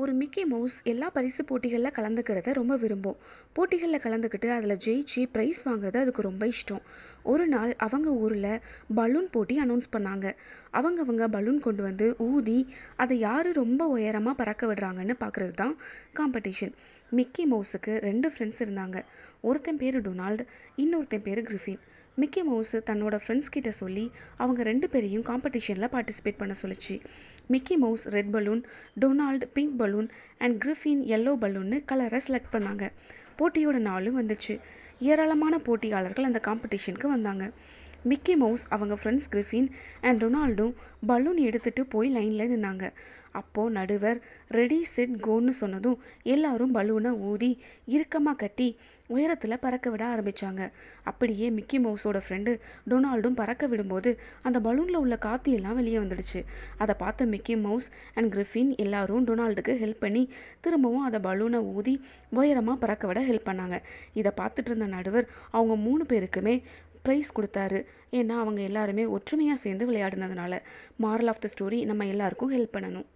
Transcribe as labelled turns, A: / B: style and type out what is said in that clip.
A: ஒரு Mickey mouse எல்லா பரிசு போட்டிகளில் கலந்துக்கிறத ரொம்ப விரும்பும். போட்டிகளில் கலந்துக்கிட்டு அதில் ஜெயிச்சு ப்ரைஸ் வாங்குறது அதுக்கு ரொம்ப இஷ்டம். ஒரு நாள் அவங்க ஊரில் பலூன் போட்டி அனௌன்ஸ் பண்ணாங்க. அவங்கவங்க பலூன் கொண்டு வந்து ஊதி அதை யார் ரொம்ப உயரமாக பறக்க விடுறாங்கன்னு பார்க்குறது தான் காம்படிஷன் மிக்கி மவுஸுக்கு ரெண்டு ஃப்ரெண்ட்ஸ் இருந்தாங்க. ஒருத்தன் பேர் டொனால்டு இன்னொருத்தன் பேர் கிரிஃபின். மிக்கி மவுஸு தன்னோட ஃப்ரெண்ட்ஸ் கிட்ட சொல்லி அவங்க ரெண்டு பேரையும் காம்படிஷனில் பார்ட்டிசிபேட் பண்ண சொல்லிச்சு. Mickey Mouse red balloon Donald pink balloon and Griffin yellow பலூன்னு கலரை செலக்ட் பண்ணாங்க. போட்டியோட நாளும் வந்துச்சு. ஏராளமான போட்டியாளர்கள் அந்த காம்படிஷனுக்கு வந்தாங்க. மிக்கி மவுஸ் அவங்க ஃப்ரெண்ட்ஸ் கிரிஃபின் அண்ட் டொனால்டும் பலூன் எடுத்துகிட்டு போய் லைனில் நின்னாங்க. அப்போது நடுவர் ரெடி செட் கோன்னு சொன்னதும் எல்லாரும் பலூனை ஊதி இறுக்கமாக கட்டி உயரத்தில் பறக்க விட ஆரம்பித்தாங்க அப்படியே மிக்கி மவுஸோட ஃப்ரெண்டு டொனால்டும் பறக்க விடும்போது அந்த பலூனில் உள்ள காற்று எல்லாம் வெளியே வந்துடுச்சு. அதை பார்த்த மிக்கி மவுஸ் அண்ட் கிரிஃபின் எல்லாரும் டொனால்டுக்கு ஹெல்ப் பண்ணி திரும்பவும் அதை பலூனை ஊதி உயரமாக பறக்க விட ஹெல்ப் பண்ணாங்க. இதை பார்த்துட்டு இருந்த நடுவர் அவங்க மூணு பேருக்குமே ப்ரைஸ் கொடுத்தாரு. ஏன்னா அவங்க எல்லாருமே ஒற்றுமையாக சேர்ந்து விளையாடினதுனால. மாரல் ஆஃப் த ஸ்டோரி நம்ம எல்லாருக்கும் ஹெல்ப் பண்ணணும்.